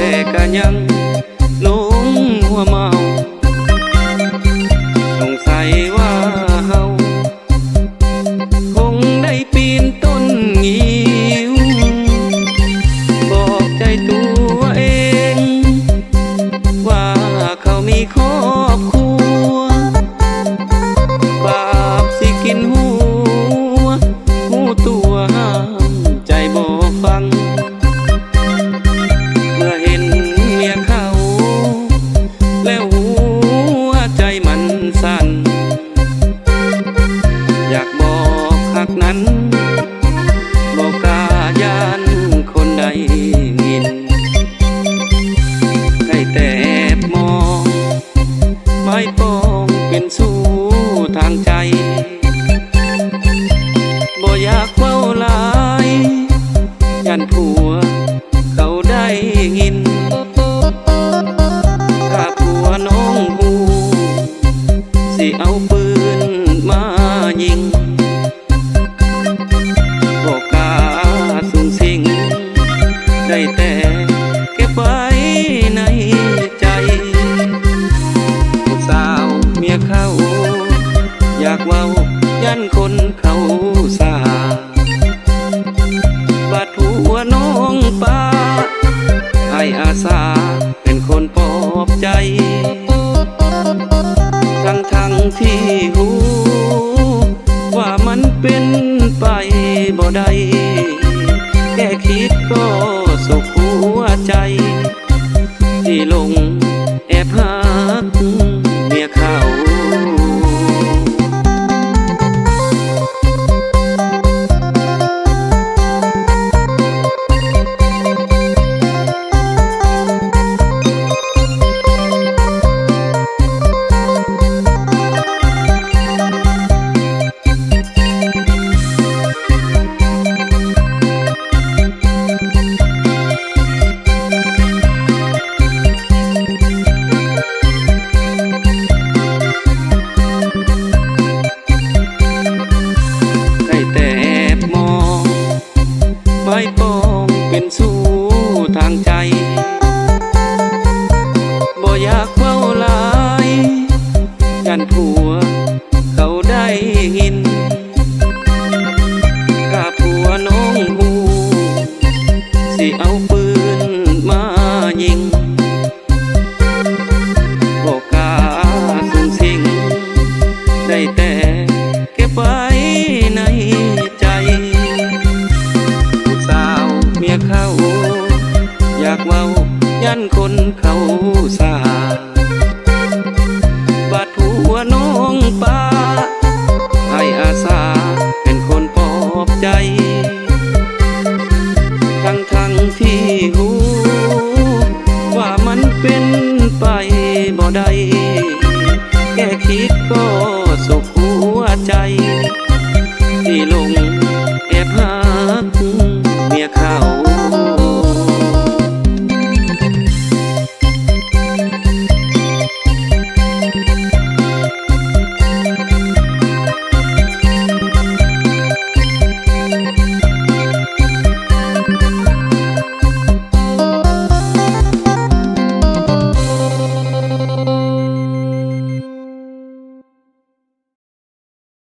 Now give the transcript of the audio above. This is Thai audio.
แต่ก็ยังลงหัวเมาสงสัยว่าเฮาคงได้ปีนต้นงิ้วบอกใจตัวเอง ว่าเขามีครอบครัวบาปสิกินหัวหูตัวใจบอกฟัง นั้น อยากเว้ายันคนเขาสาบาดหัวน้องป้าให้อาสาเป็นคนปลอบใจ ทั้งทั้งที่หูว่ามันเป็นไปบ่ได้แค่คิดก็สุขหัวใจ ที่ลง อยากเว้าลายยันผัว เขาได้ยินถ้าผัวน้องหูสิเอาปืนมายิงบอกก้าสูงสิง ได้แต่เก็บไว้ในใจผู้สาวเมียเขาอยากเว้ายันคนเขา account.